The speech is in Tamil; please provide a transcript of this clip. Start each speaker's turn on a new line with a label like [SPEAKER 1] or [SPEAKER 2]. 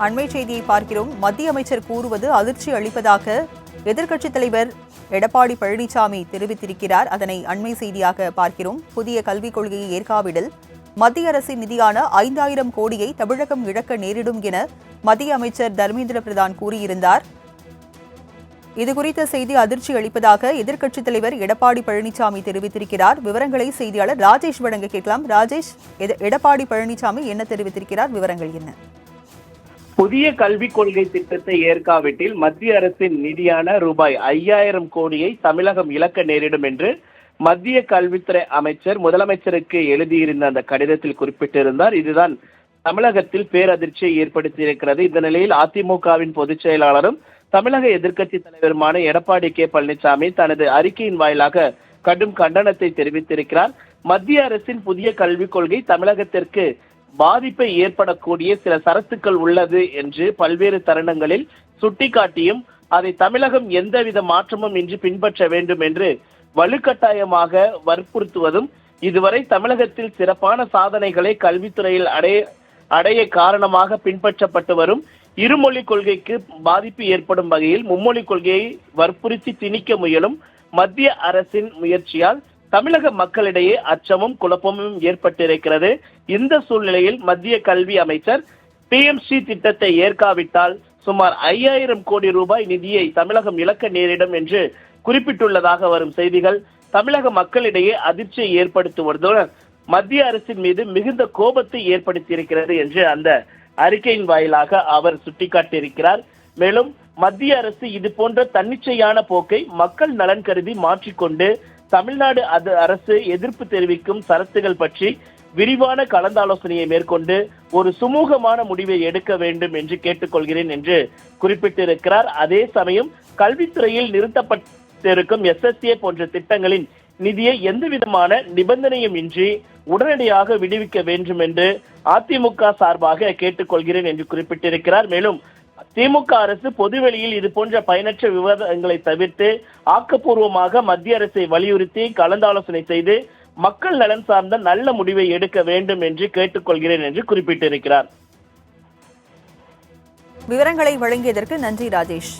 [SPEAKER 1] அண்மை செய்தியை பார்க்கிறோம். மத்திய அமைச்சர் கூறுவது அதிர்ச்சி அளிப்பதாக எதிர்க்கட்சித் தலைவர் எடப்பாடி பழனிசாமி தெரிவித்திருக்கிறார். அதனை அண்மை செய்தியாக பார்க்கிறோம். புதிய கல்விக் கொள்கையை ஏற்காவிடில் மத்திய அரசின் நிதியான ஐந்தாயிரம் கோடியை தமிழகம் இழக்க நேரிடும் என மத்திய அமைச்சர் தர்மேந்திர பிரதான் கூறியிருந்தார். இதுகுறித்த செய்தி அதிர்ச்சி அளிப்பதாக எதிர்க்கட்சித் தலைவர் எடப்பாடி பழனிசாமி தெரிவித்திருக்கிறார். விவரங்களை செய்தியாளர் ராஜேஷ் வழங்க கேட்கலாம். ராஜேஷ் எடப்பாடி பழனிசாமி என்ன தெரிவித்திருக்கிறார்? விவரங்கள் என்ன?
[SPEAKER 2] புதிய கல்விக் கொள்கை திட்டத்தை ஏற்காவிட்டில் மத்திய அரசின் நிதியான ரூபாய் ஐயாயிரம் கோடியை தமிழகம் இழக்க நேரிடும் என்று மத்திய கல்வித்துறை அமைச்சர் முதலமைச்சருக்கு எழுதியிருந்த அந்த கடிதத்தில் குறிப்பிட்டிருந்தார். இதுதான் தமிழகத்தில் பேரதிர்ச்சியை ஏற்படுத்தியிருக்கிறது. இந்த நிலையில் அதிமுகவின் பொதுச் செயலாளரும் தமிழக எதிர்க்கட்சி தலைவருமான எடப்பாடி கே. பழனிசாமி தனது அறிக்கையின் வாயிலாக கடும் கண்டனத்தை தெரிவித்திருக்கிறார். மத்திய அரசின் புதிய கல்விக் கொள்கை தமிழகத்திற்கு பாதிப்பை ஏற்படக்கூடிய சில சரத்துக்கள் உள்ளது என்று பல்வேறு தருணங்களில் சுட்டிக்காட்டியும் அதை தமிழகம் எந்தவித மாற்றமும் இன்றி பின்பற்ற வேண்டும் என்று வலுக்கட்டாயமாக வற்புறுத்துவதும் இதுவரை தமிழகத்தில் சிறப்பான சாதனைகளை கல்வித்துறையில் அடைய அடைய காரணமாக பின்பற்றப்பட்டு வரும் இருமொழி கொள்கைக்கு பாதிப்பு ஏற்படும் வகையில் மும்மொழி கொள்கையை வற்புறுத்தி திணிக்க முயலும் மத்திய அரசின் முயற்சியால் தமிழக மக்களிடையே அச்சமும் குழப்பமும் ஏற்பட்டிருக்கிறது. இந்த சூழ்நிலையில் மத்திய கல்வி அமைச்சர் பிஎம்சி திட்டத்தை ஏற்காவிட்டால் சுமார் ஐயாயிரம் கோடி ரூபாய் நிதியை தமிழகம் இழக்க நேரிடும் என்று குறிப்பிட்டுள்ளதாக வரும் செய்திகள். தமிழக மக்களிடையே அதிர்ச்சியை ஏற்படுத்துவதுடன் மத்திய அரசின் மீது மிகுந்த கோபத்தை ஏற்படுத்தியிருக்கிறது என்று அந்த அறிக்கையின் வாயிலாக அவர் சுட்டிக்காட்டியிருக்கிறார். மேலும் மத்திய அரசு இது போன்ற தன்னிச்சையான போக்கை மக்கள் நலன் கருதி மாற்றிக்கொண்டு தமிழ்நாடு அது அரசு எதிர்ப்பு தெரிவிக்கும் சரத்துகள் பற்றி விரிவான கலந்தாலோசனையை மேற்கொண்டு ஒரு சுமூகமான முடிவை எடுக்க வேண்டும் என்று கேட்டுக்கொள்கிறேன் என்று குறிப்பிட்டிருக்கிறார். அதே சமயம் கல்வித்துறையில் நிறுத்தப்பட்டிருக்கும் எஸ்எஸ்ஏ போன்ற திட்டங்களின் நிதியை எந்த விதமான நிபந்தனையும் இன்றி உடனடியாக விடுவிக்க வேண்டும் என்று அதிமுக சார்பாக கேட்டுக்கொள்கிறேன் என்று குறிப்பிட்டிருக்கிறார். மேலும் திமுக அரசு பொதுவெளியில் இது போன்ற பயனற்ற விவாதங்களை தவிர்த்து ஆக்கப்பூர்வமாக மத்திய அரசை வலியுறுத்தி கலந்தாலோசனை செய்து மக்கள் நலன் சார்ந்த நல்ல முடிவை எடுக்க வேண்டும் என்று கேட்டுக்கொள்கிறேன் என்று குறிப்பிட்டிருக்கிறார்.
[SPEAKER 1] விவரங்களை வழங்கியதற்கு நன்றி ராஜேஷ்.